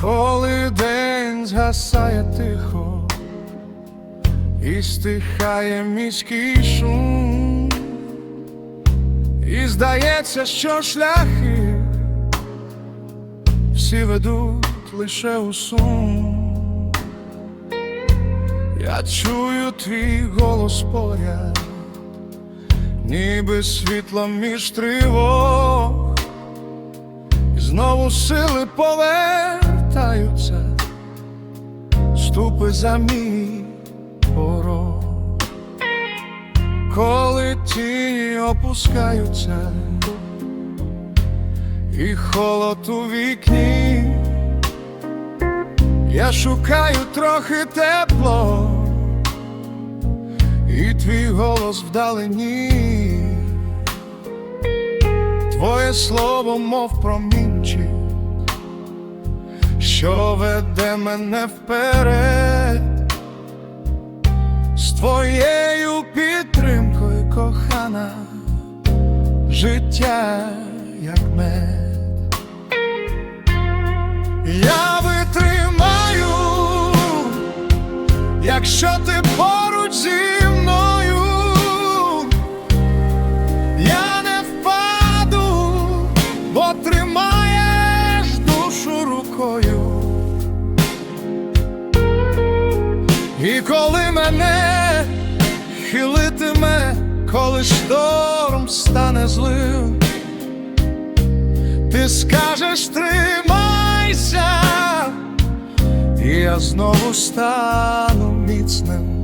Коли день згасає тихо, і стихає міський шум, і здається, що шляхи всі ведуть лише у сум. Я чую твій голос поряд, ніби світло між тривог, і знову сили повертаються, ступи за мій порог, коли тіні опускаються, і холод у вікні, я шукаю трохи тепло, і твій голос вдалині, твоє слово, мов промінчик, що веде мене вперед, з твоєю підтримкою, кохана, життя як мед. Я витримаю, якщо ти поруч зі мною, я не впаду, бо тримаєш душу рукою. І коли мене хилитиме, коли шторм стане злим, ти скажеш тримайся, і я знову стану міцним.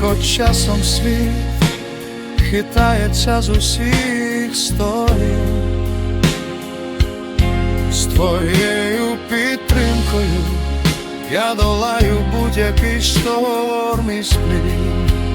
Хоч часом світ хитається з усіх сторін, з твоєю підтримкою я долаю будь-який шторм і сплін.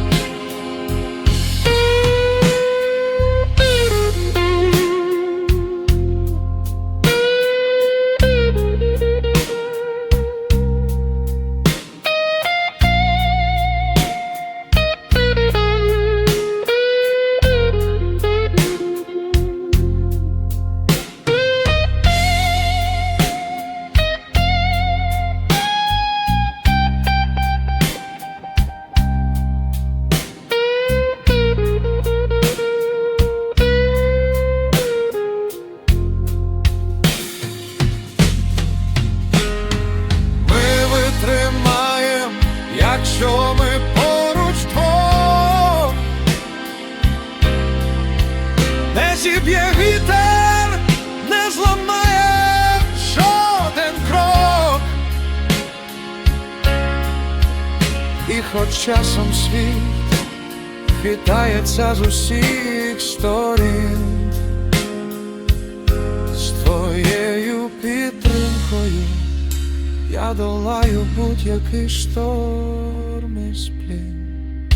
Якщо ми поруч двох Не зіб'є вітер, не зламає жоден крок. І хоч часом світ хитається з усіх сторін, я долаю будь-який шторм і сплін.